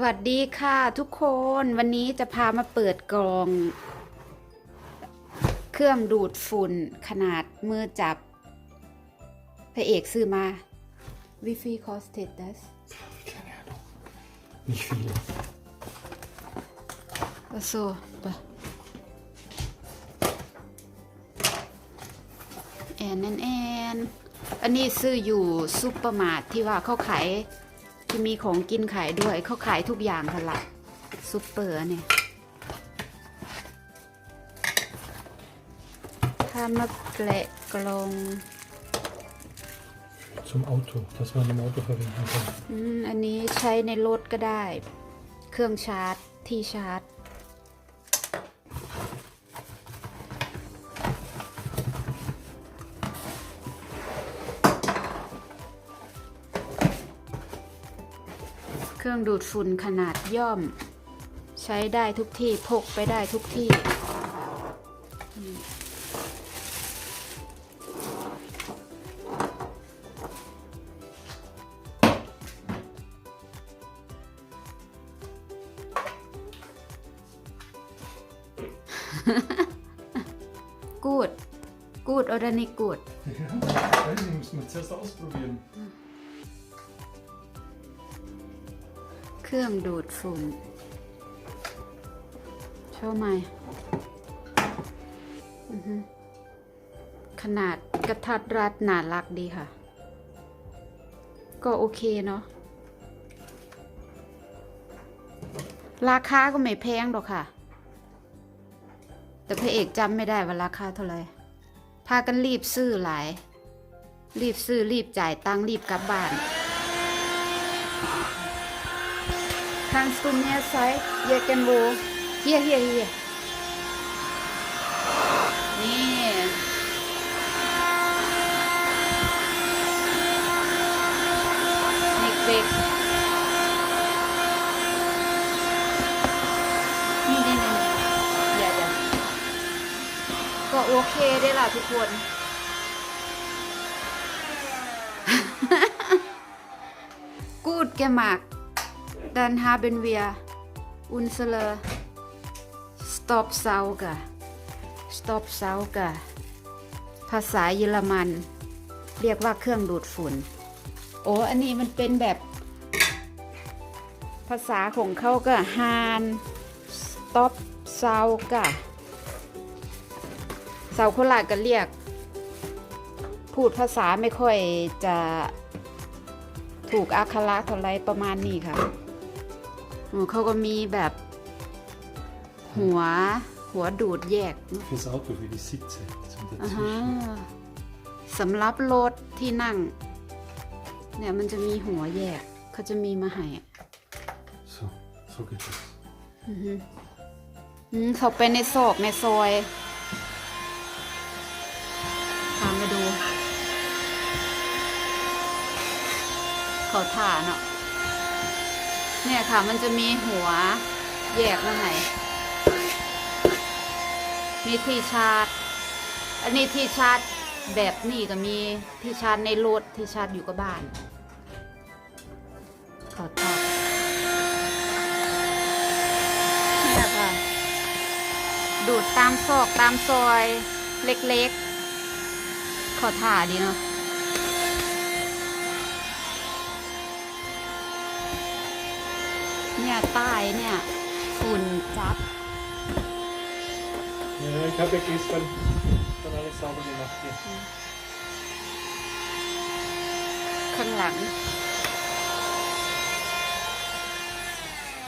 สวัสดีค่ะทุกคนวันนี้จะพามาเปิดกล่อง เครื่องดูดฝุ่นขนาดมือจับ พระเอกซื้อมาวิฟีคอสเตตัส Keine Ahnung. Nicht viele. โซไปแอนแอนแอนอันนี้ซื้ออยู่ซุปเปอร์มาร์ทที่ว่าเขาขาย ที่มีของกินขายด้วยเขาขายทุกอย่างค่ะละซุปเปอร์เนี่ยถ้ามาแกะกลอง Zum Auto, dass man im Auto verwenden kann. อืมอันนี้ใช้ในรถก็ได้ เครื่องชาร์จที่ชาร์จ เครื่องดูดฝุ่นขนาดย่อม ใช้ได้ทุกที่พกไปได้ทุกที่ กูดกูดออร์แกนิกกูด Ja, weiß ich, muss man zuerst ausprobieren. เครื่องดูดฝุ่นชอบไหมอือฮึขนาดกระทัดรัดหนารักดีค่ะ ก็โอเคเนาะราคาก็ไม่แพงหรอกค่ะ แต่พระเอกจำไม่ได้ว่าราคาเท่าไหร่พากันรีบซื้อหลาย รีบซื้อรีบจ่ายตังรีบกลับบ้าน Kannst du mir zeigen, irgendwo? Hier, hier, hier. นี่ เด็กๆ นี่นี่นี่เดี๋ยวเดี๋ยวก็โอเคได้ล่ะทุกคน Gut gemacht. Dan haben wir unsere Stopsauger. Stopsauger ภาษาเยอรมัน เรียกว่าเครื่องดูดฝุ่น โอ้อันนี้มันเป็นแบบ ภาษาของเขาก็ Han Stop Sauger เสาโคราก็เรียก พูดภาษาไม่ค่อยจะถูกอักขระเท่าไรประมาณนี้ค่ะ เขาก็มีแบบหัวหัวดูดแยก Fürs Auto, für die Sitze. Zum อ่าฮะ Dazwischen. สำหรับรถที่นั่ง เนี่ยมันจะมีหัวแยก เขาจะมีมาให้ So, so geht das. อือฮึอืมเขาไปในซอกในซอยตามไปดู เขาถ่าเนาะ เนี่ยค่ะมันจะมีหัวแยกมาให้มีที่ชาร์จ อันนี้ที่ชาร์จแบบนี้ก็มีที่ชาร์จในรถที่ชาร์จอยู่กับบ้านขอตอบเนี่ยค่ะ ดูดตามซอกตามซอยเล็กๆ ขอถ่าดีเนาะ เนี่ยใต้เนี่ยฝุ่นจับ Ja, ich habe ja gestern schon alles sauber gemacht hier. ข้างหลัง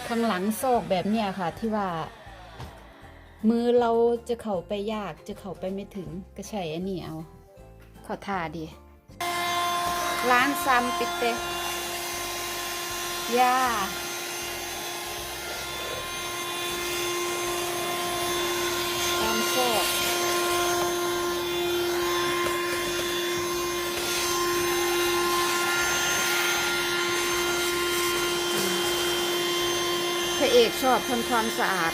ข้างหลังซอกแบบเนี้ยค่ะ ที่ว่า มือเราจะเข้าไปยากจะเข้าไปไม่ถึงก็ใช้อันนี้เอา ขอทาดี ร้านซัมปิดเตย่าตามซอกพ ระเอกชอบทำความสะอาด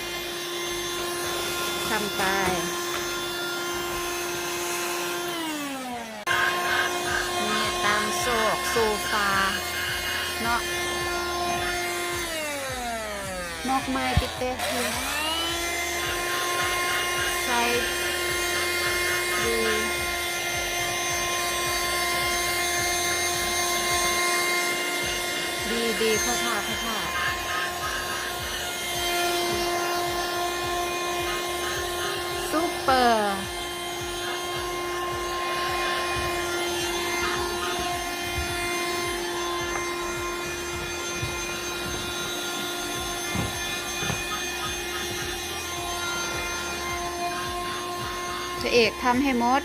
ทำกายนี่ตามโซกโซฟา เนาะนอกไม้ติดเตะคือใส่ดีดีดีเข้าท่าเข้าท่าซุป เปอร์ พระเอกทำให้หมด